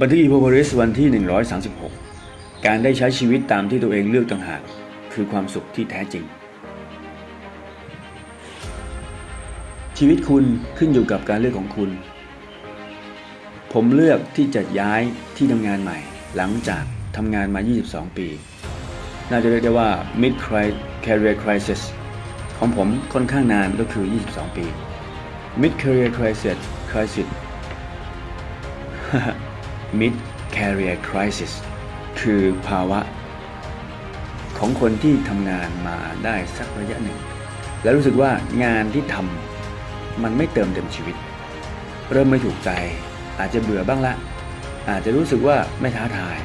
บันทึกอีโพโพริสวันที่ 136 การได้ใช้ชีวิตตามที่ตัวเองเลือกต่างหาก คือความสุขที่แท้จริง ชีวิตคุณขึ้นอยู่กับการเลือกของคุณ ผมเลือกที่จะย้ายที่ทำงานใหม่ หลังจากทำงานมา 22 ปี น่าจะเรียกได้ว่า mid career crisis ของผมค่อนข้างนานก็คือ 22 ปี mid career crisis crisis mid career crisis คือภาวะ ของคนที่ทำงานมาได้สักระยะหนึ่ง แล้วรู้สึกว่างานที่ทำมันไม่เติมเต็มชีวิต เริ่มไม่ถูกใจ อาจจะเบื่อบ้างละ อาจจะรู้สึกว่าไม่ท้าทาย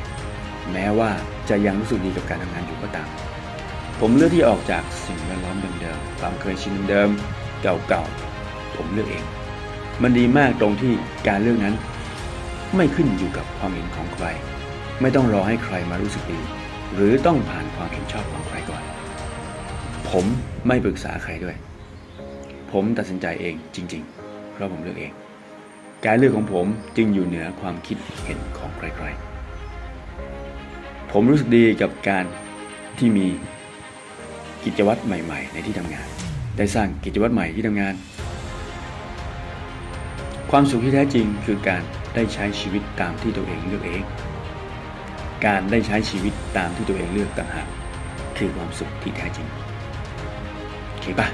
แม้ว่าจะยังรู้สึกดีกับการทำงานอยู่ก็ตาม ผมเลือกที่ออกจากสิ่งแวดล้อมเดิมๆความเคยชินเดิมเก่าๆผมเลือกเอง มันดีมากตรงที่การเลือกนั้น ไม่ขึ้นอยู่กับความเห็นของใคร ไม่ต้องรอให้ใครมารู้สึกดี หรือต้องผ่านความเห็นชอบของใครก่อน ผมไม่ปรึกษาใครด้วย ผมตัดสินใจเองจริง ๆ เพราะผมเลือกเอง การเลือกของผมจึงอยู่เหนือความคิดเห็นของใคร ๆ ผมรู้สึกดีกับการที่มีกิจวัตรใหม่ ๆ ในที่ทำงาน ได้สร้างกิจวัตรใหม่ที่ทำงาน ความสุขที่แท้จริงคือการ ได้ใช้ชีวิตตามที่ตัวเองเลือกเอง การได้ใช้ชีวิตตามที่ตัวเองเลือกต่างหากคือความสุขที่แท้จริงโอเคปะ